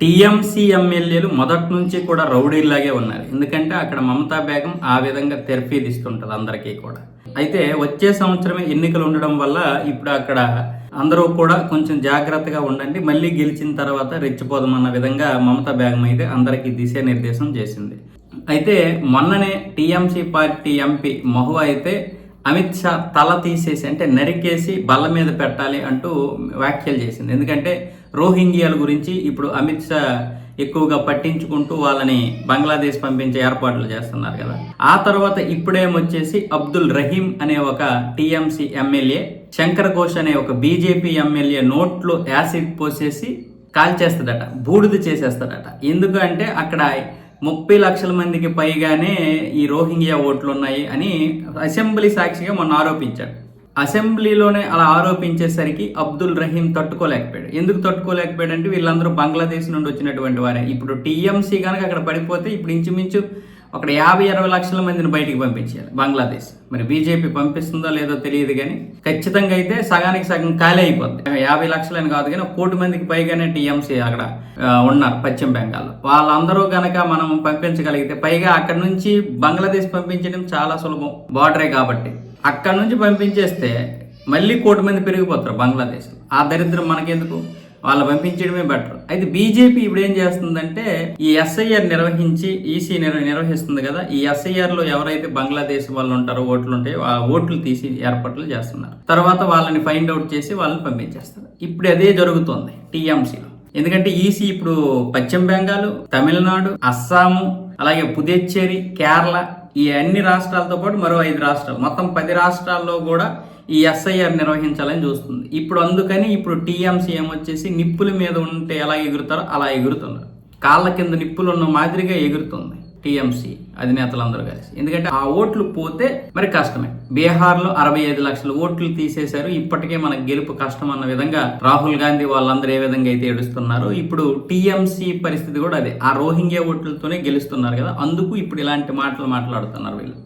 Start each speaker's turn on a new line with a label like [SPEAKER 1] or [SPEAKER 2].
[SPEAKER 1] TMC ఎమ్మెల్యేలు మొదటి నుంచి కూడా రౌడీలాగే ఉన్నారు. ఎందుకంటే అక్కడ మమతా బేగం ఆ విధంగా తెరఫీదిస్తుంటది అందరికీ కూడా. అయితే వచ్చే సంవత్సరమే ఎన్నికలు ఉండడం వల్ల ఇప్పుడు అక్కడ అందరూ కూడా కొంచెం జాగ్రత్తగా ఉండండి. మళ్ళీ గెలిచిన తర్వాత రెచ్చిపోదామన్న విధంగా మమతా బేగం అయితే అందరికీ దిశానిర్దేశం చేసింది. అయితే మొన్ననే టీఎంసీ పార్టీ ఎంపీ మహు అయితే అమిత్ షా తల తీసేసి అంటే నరికేసి బల్ల మీద పెట్టాలి అంటూ వ్యాఖ్యలు చేసింది. ఎందుకంటే రోహింగ్యాల గురించి ఇప్పుడు అమిత్ షా ఎక్కువగా పట్టించుకుంటూ వాళ్ళని బంగ్లాదేశ్ పంపించే ఏర్పాట్లు చేస్తున్నారు కదా. ఆ తర్వాత ఇప్పుడేమొచ్చేసి అబ్దుల్ రహీం అనే ఒక టీఎంసీ ఎమ్మెల్యే శంకర్ ఘోష్ అనే ఒక బీజేపీ ఎమ్మెల్యే నోట్లో యాసిడ్ పోసేసి కాల్చేస్తాడట బూడిద చేసేస్తాడట. ఎందుకంటే అక్కడ ముప్పై లక్షల మందికి పైగానే ఈ రోహింగ్యా ఓట్లు ఉన్నాయి అని అసెంబ్లీ సాక్షిగా మొన్న ఆరోపించాడు అసెంబ్లీలోనే అలా ఆరోపించేసరికి అబ్దుల్ రహీం తట్టుకోలేకపోయాడు. ఎందుకు తట్టుకోలేకపోయాడు అంటే వీళ్ళందరూ బంగ్లాదేశ్ నుండి వచ్చినటువంటి వారే. ఇప్పుడు టీఎంసీ కనుక అక్కడ పడిపోతే ఇప్పుడు ఇంచుమించు అక్కడ యాభై అరవై లక్షల మందిని బయటికి పంపించారు బంగ్లాదేశ్. మరి బీజేపీ పంపిస్తుందో లేదో తెలియదు కానీ ఖచ్చితంగా అయితే సగానికి సగం ఖాళీ అయిపోద్ది. యాభై లక్షలని కాదు కానీ కోటి మందికి పైగానే టీఎంసీ అక్కడ ఉన్నారు పశ్చిమ బెంగాల్లో. వాళ్ళందరూ గనక మనం పంపించగలిగితే పైగా అక్కడ నుంచి బంగ్లాదేశ్ పంపించడం చాలా సులభం బార్డరే కాబట్టి. అక్కడ నుంచి పంపించేస్తే మళ్ళీ కోటి మంది పెరిగిపోతారు బంగ్లాదేశ్ ఆ దరిద్రం మనకెందుకు? వాళ్ళు పంపించడమే బెటర్. అయితే బీజేపీ ఇప్పుడు ఏం చేస్తుందంటే ఈ ఎస్ఐఆర్ నిర్వహించి ఈసీ నిర్వ నిర్వహిస్తుంది కదా ఈ ఎస్ఐఆర్లో ఎవరైతే బంగ్లాదేశ్ వాళ్ళు ఉంటారో ఓట్లు ఉంటాయో ఆ ఓట్లు తీసి ఏర్పాట్లు చేస్తున్నారు. తర్వాత వాళ్ళని ఫైండ్ అవుట్ చేసి వాళ్ళని పంపించేస్తారు. ఇప్పుడు అదే జరుగుతుంది టీఎంసీలో. ఎందుకంటే ఈసీ ఇప్పుడు పశ్చిమ బెంగాల్ తమిళనాడు అస్సాము అలాగే పుదుచ్చేరి కేరళ ఈ అన్ని రాష్ట్రాలతో పాటు మరో ఐదు రాష్ట్రాలు. మొత్తం పది రాష్ట్రాల్లో కూడా ఈ ఎస్ఐఆర్ నిర్వహించాలని చూస్తుంది. ఇప్పుడు అందుకని ఇప్పుడు టీఎంసీ ఏమొచ్చేసి నిప్పుల మీద ఉంటే ఎలా ఎగురుతారో అలా ఎగురుతున్నారు. కాళ్ళ కింద నిప్పులు ఉన్న మాదిరిగా ఎగురుతుంది టీఎంసీ అధినేతలందరూ కలిసి. ఎందుకంటే ఆ ఓట్లు పోతే మరి కష్టమే. బీహార్లో అరవై ఐదు లక్షల ఓట్లు తీసేశారు. ఇప్పటికే మనకు గెలుపు కష్టం అన్న విధంగా రాహుల్ గాంధీ వాళ్ళందరూ ఏ విధంగా అయితే ఏడుస్తున్నారో ఇప్పుడు టీఎంసీ పరిస్థితి కూడా అదే. ఆ రోహింగ్యా ఓట్లతోనే గెలుస్తున్నారు కదా. అందుకు ఇప్పుడు ఇలాంటి మాటలు మాట్లాడుతున్నారు వీళ్ళు.